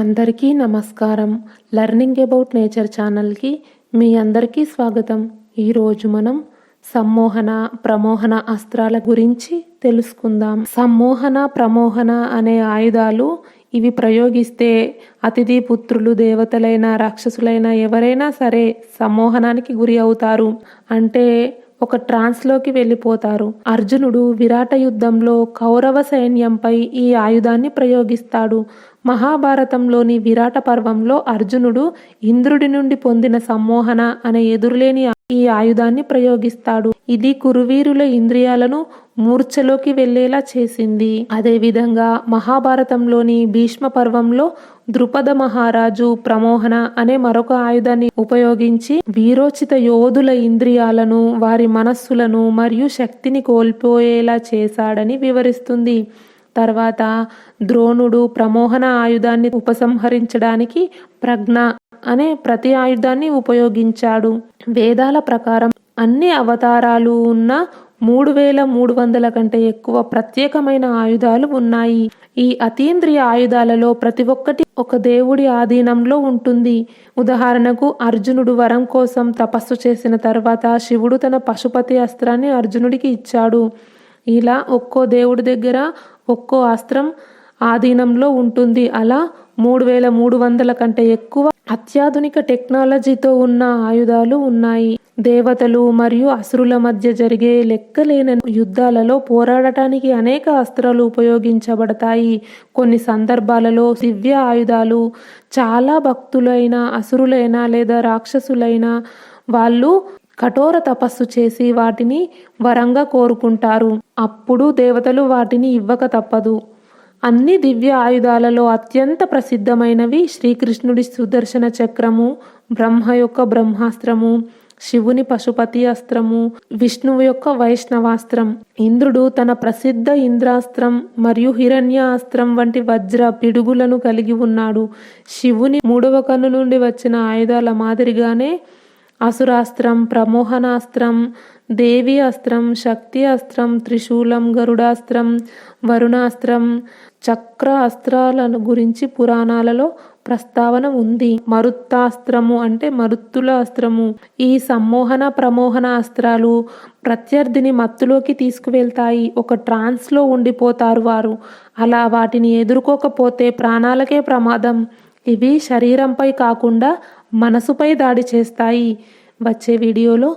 అందరికీ నమస్కారం. Learning about nature ఛానల్కి మీ అందరికీ స్వాగతం. ఈరోజు మనం సమ్మోహన ప్రమోహన అస్త్రాల గురించి తెలుసుకుందాం. సమ్మోహన ప్రమోహన అనే ఆయుధాలు ఇవి ప్రయోగిస్తే అతిథి పుత్రులు దేవతలైన రాక్షసులైన ఎవరైనా సరే సమ్మోహనానికి గురి అవుతారు. అంటే ఒక ట్రాన్స్లోకి వెళ్ళిపోతారు. అర్జునుడు విరాట యుద్ధంలో కౌరవ సైన్యంపై ఈ ఆయుధాన్ని ప్రయోగిస్తాడు. మహాభారతంలోని విరాట పర్వంలో అర్జునుడు ఇంద్రుడి నుండి పొందిన సమ్మోహన అనే ఎదురులేని ఈ ఆయుధాన్ని ప్రయోగిస్తాడు. ఇది కురువీరుల ఇంద్రియాలను మూర్ఛలోకి వెళ్ళేలా చేసింది. అదేవిధంగా మహాభారతంలోని భీష్మ పర్వంలో ద్రుపద మహారాజు ప్రమోహన అనే మరొక ఆయుధాన్ని ఉపయోగించి వీరోచిత యోధుల ఇంద్రియాలను వారి మనస్సులను మరియు శక్తిని కోల్పోయేలా చేశాడని వివరిస్తుంది. తర్వాత ద్రోణుడు ప్రమోహన ఆయుధాన్ని ఉపసంహరించడానికి ప్రజ్ఞ అనే ప్రతి ఆయుధాన్ని ఉపయోగించాడు. వేదాల ప్రకారం అన్ని అవతారాలు ఉన్న మూడు వేల మూడు వందల కంటే ఎక్కువ ప్రత్యేకమైన ఆయుధాలు ఉన్నాయి. ఈ అతీంద్రియ ఆయుధాలలో ప్రతి ఒక్కటి ఒక దేవుడి ఆధీనంలో ఉంటుంది. ఉదాహరణకు అర్జునుడు వరం కోసం తపస్సు చేసిన తర్వాత శివుడు తన పశుపతి అస్త్రాన్ని అర్జునుడికి ఇచ్చాడు. ఇలా ఒక్కో దేవుడి దగ్గర ఒక్కో అస్త్రం ఆధీనంలో ఉంటుంది. అలా మూడు వేల మూడు వందల కంటే ఎక్కువ అత్యాధునిక టెక్నాలజీతో ఉన్న ఆయుధాలు ఉన్నాయి. దేవతలు మరియు అసురుల మధ్య జరిగే లెక్కలేని యుద్ధాలలో పోరాడటానికి అనేక అస్త్రాలు ఉపయోగించబడతాయి. కొన్ని సందర్భాలలో దివ్య ఆయుధాలు చాలా భక్తులైన అసురులైన లేదా రాక్షసులైన వాళ్ళు కఠోర తపస్సు చేసి వాటిని వరంగా కోరుకుంటారు. అప్పుడు దేవతలు వాటిని ఇవ్వక తప్పదు. అన్ని దివ్య ఆయుధాలలో అత్యంత ప్రసిద్ధమైనవి శ్రీకృష్ణుడి సుదర్శన చక్రము బ్రహ్మ యొక్క బ్రహ్మాస్త్రము శివుని పశుపతి అస్త్రము విష్ణువు యొక్క వైష్ణవాస్త్రం ఇంద్రుడు తన ప్రసిద్ధ ఇంద్రాస్త్రం మరియు హిరణ్య అస్త్రం వంటి వజ్ర పిడుగులను కలిగి ఉన్నాడు. శివుని మూడవ కన్ను నుండి వచ్చిన ఆయుధాల మాదిరిగానే అసురాస్త్రం ప్రమోహనాస్త్రం దేవి అస్త్రం శక్తి అస్త్రం త్రిశూలం గరుడాస్త్రం వరుణాస్త్రం చక్ర అస్త్రాలను గురించి పురాణాలలో ప్రస్తావన ఉంది. మరుత్తాస్త్రము అంటే మరుత్తుల అస్త్రము. ఈ సమ్మోహన ప్రమోహన అస్త్రాలు ప్రత్యర్థిని మత్తులోకి తీసుకువెళ్తాయి. ఒక ట్రాన్స్లో ఉండిపోతారు వారు. అలా వాటిని ఎదుర్కోకపోతే ప్రాణాలకే ప్రమాదం. ఇవి శరీరంపై కాకుండా మనసుపై దాడి చేస్తాయి. వచ్చే వీడియోలో